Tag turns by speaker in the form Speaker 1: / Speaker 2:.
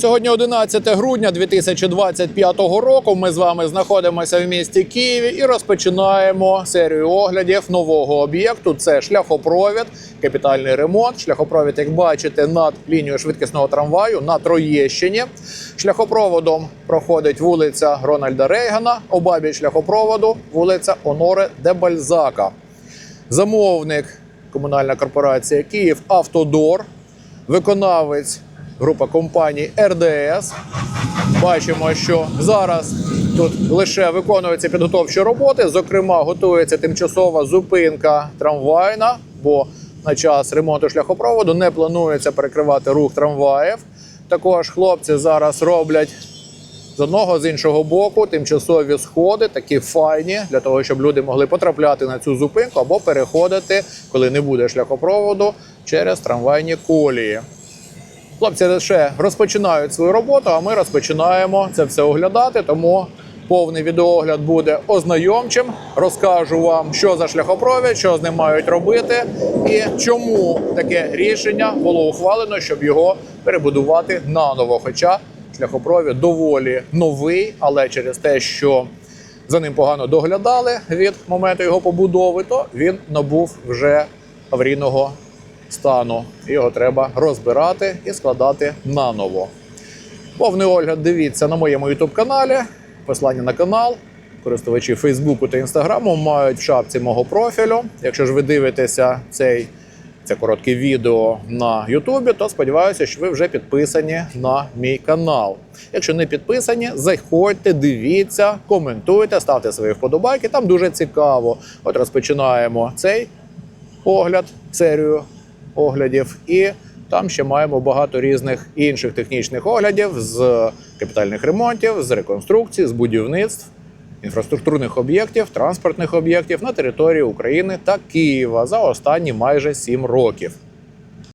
Speaker 1: Сьогодні 11 грудня 2025 року. Ми з вами знаходимося в місті Києві і розпочинаємо серію оглядів нового об'єкту. Це шляхопровід, капітальний ремонт. Шляхопровід, як бачите, над лінією швидкісного трамваю на Троєщині. Шляхопроводом проходить вулиця Рональда Рейгана. Обабіч шляхопроводу вулиця Оноре де Бальзака. Замовник комунальна корпорація Київ Автодор, виконавець група компаній РДС. Бачимо, що зараз тут лише виконуються підготовчі роботи. Зокрема, готується тимчасова зупинка трамвайна, бо на час ремонту шляхопроводу не планується перекривати рух трамваїв. Також хлопці зараз роблять з одного з іншого боку тимчасові сходи, такі файні, для того, щоб люди могли потрапляти на цю зупинку або переходити, коли не буде шляхопроводу, через трамвайні колії. Хлопці лише розпочинають свою роботу, а ми розпочинаємо це все оглядати. Тому повний відеоогляд буде ознайомчим. Розкажу вам, що за шляхопровід, що з ним мають робити, і чому таке рішення було ухвалено, щоб його перебудувати наново. Хоча шляхопровід доволі новий, але через те, що за ним погано доглядали від моменту його побудови, то він набув вже аварійного стану. Його треба розбирати і складати наново. Повний огляд дивіться на моєму youtube каналі. Посилання на канал. Користувачі Фейсбуку та Інстаграму мають в шапці мого профілю. Якщо ж ви дивитеся цей, це коротке відео на Ютубі, то сподіваюся, що ви вже підписані на мій канал. Якщо не підписані, заходьте, дивіться, коментуйте, ставте свої вподобайки. Там дуже цікаво. От розпочинаємо цей огляд, серію оглядів, і там ще маємо багато різних інших технічних оглядів з капітальних ремонтів, з реконструкцій, з будівництв, інфраструктурних об'єктів, транспортних об'єктів на території України та Києва за останні майже 7 років.